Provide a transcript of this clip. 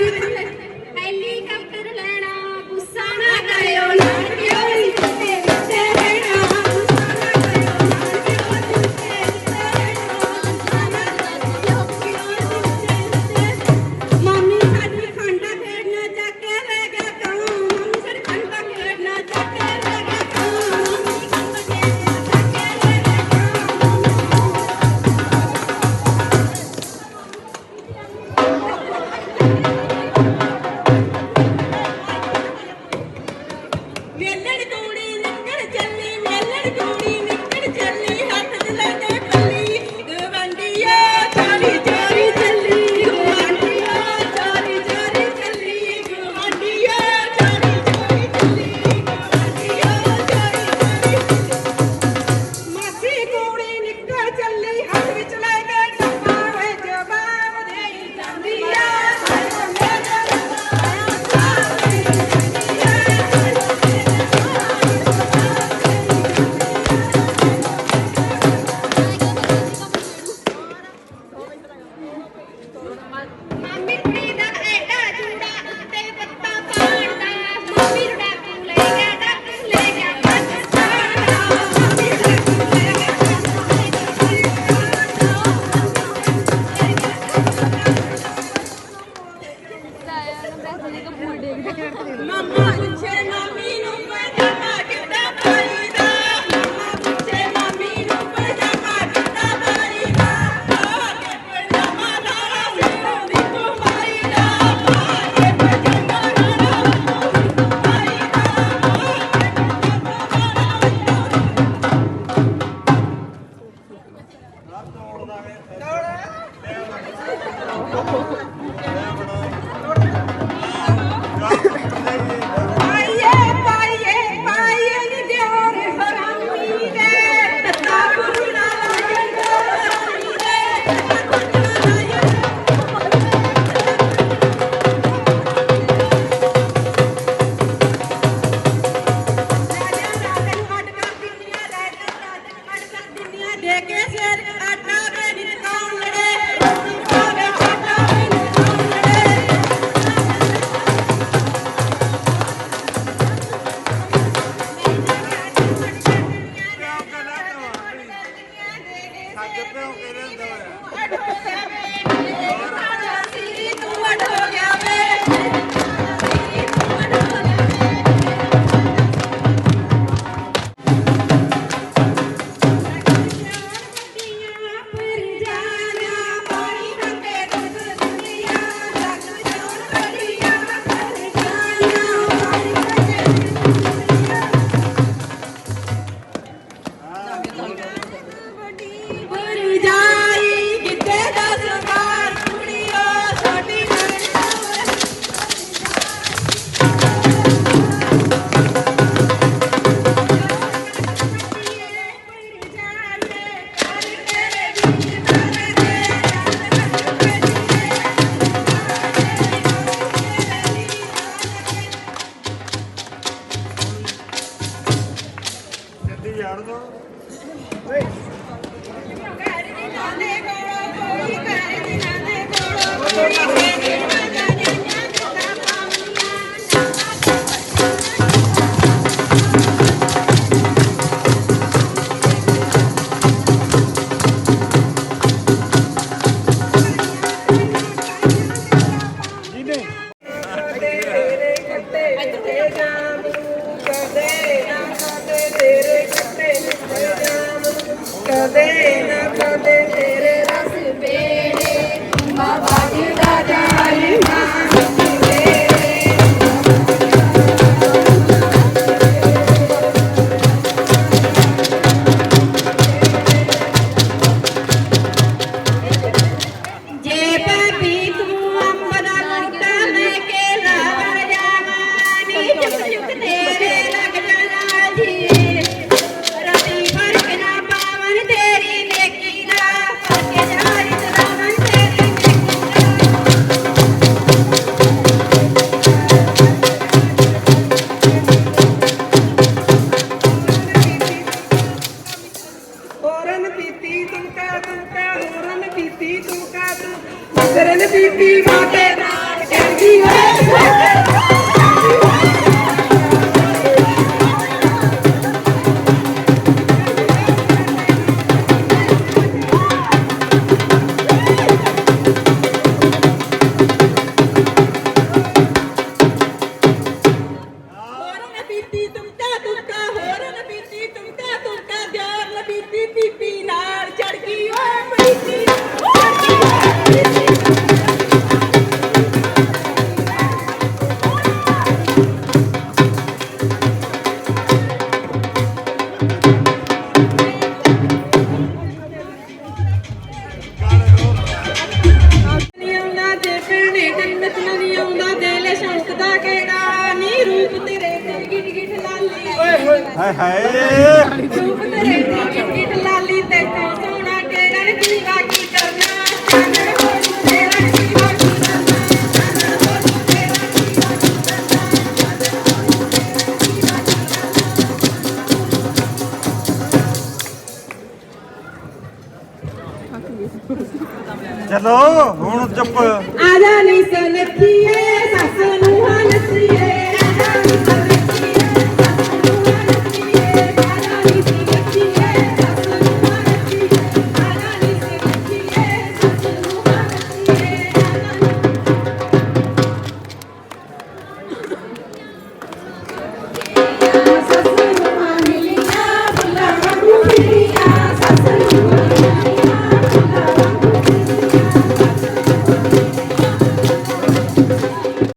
Thank you. Edgar Nini. Mamma, c'è la no, non ਤੇਰੇ ਨੇ ਬੀਬੀ ਮਾਤੇ ਨਾਲ ਕਹਿੰਦੀ ਓਏ ਹਾਏ ਹਾਏ ਚਲੋ ਹੁਣ ਚੁੱਪ ਕਰਨਾ। ਆ ਸਨਖੀਏ ਸੱਸ ਨੂੰ ਹਾਂ ਨਸੀਏ